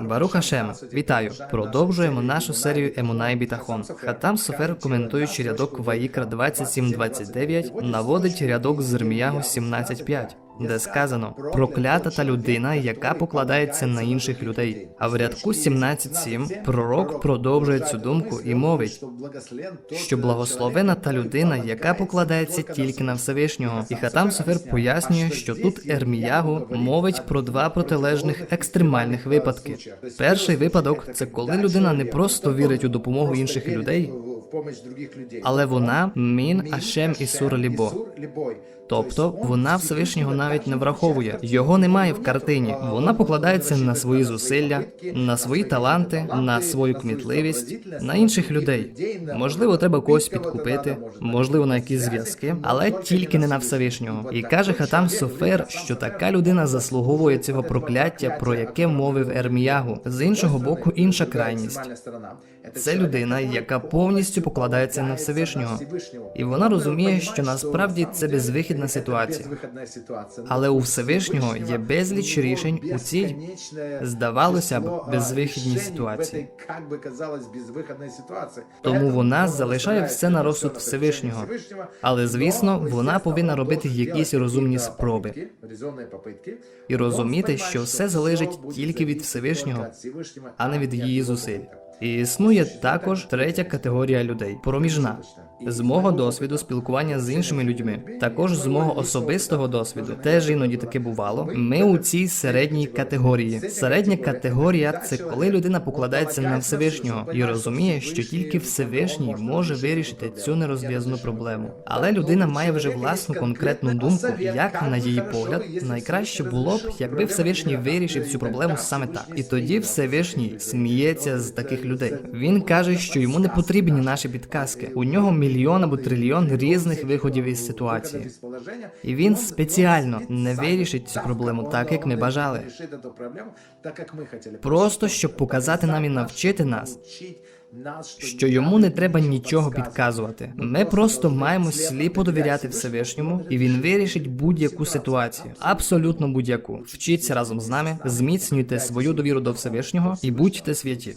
Баруха Шем, вітаю! Продовжуємо нашу серію Емунай Бітахон. Хатам Софер, коментуючи рядок Ваїкра 27.29, наводить рядок з Ірміягу 17.5, де сказано проклята та людина, яка покладається на інших людей. А в рядку 17.7 пророк продовжує цю думку і мовить, що благословена та людина, яка покладається тільки на Всевишнього. І Хатам Софер пояснює, що тут Ерміягу мовить про два протилежних екстремальних випадки. Перший випадок це коли людина не просто вірить у допомогу інших людей, але вона мін Ашем Ісур Лібо. Тобто вона Всевишнього навіть не враховує. Його немає в картині. Вона покладається на свої зусилля, на свої таланти, на свою кмітливість, на інших людей. Можливо, треба когось підкупити, можливо, на якісь зв'язки, але тільки не на Всевишнього. І каже Хатам Софер, що така людина заслуговує цього прокляття, про яке мовив Ерміягу. З іншого боку, інша крайність. Це людина, яка повністю покладається на Всевишнього, і вона розуміє, що насправді це безвихідна ситуація. Але у Всевишнього є безліч рішень у цій, здавалося б, безвихідній ситуації. Тому вона залишає все на розсуд Всевишнього. Але звісно, вона повинна робити якісь розумні спроби і розуміти, що все залежить тільки від Всевишнього, а не від її зусиль. І існує також третя категорія людей проміжна. З мого досвіду спілкування з іншими людьми, також з мого особистого досвіду, теж іноді таке бувало. Ми у цій середній категорії. Середня категорія це коли людина покладається на Всевишнього і розуміє, що тільки Всевишній може вирішити цю нерозв'язану проблему. Але людина має вже власну конкретну думку, як на її погляд, найкраще було б, якби Всевишній вирішив цю проблему саме так. І тоді Всевишній сміється з таких людей. Він каже, що йому не потрібні наші підказки. У нього мільйон або трильйон різних виходів із ситуації. І він спеціально не вирішить цю проблему так, як ми бажали. Просто щоб показати нам і навчити нас, що йому не треба нічого підказувати. Ми просто маємо сліпо довіряти Всевишньому, і він вирішить будь-яку ситуацію, абсолютно будь-яку. Вчіться разом з нами, зміцнюйте свою довіру до Всевишнього і будьте святі.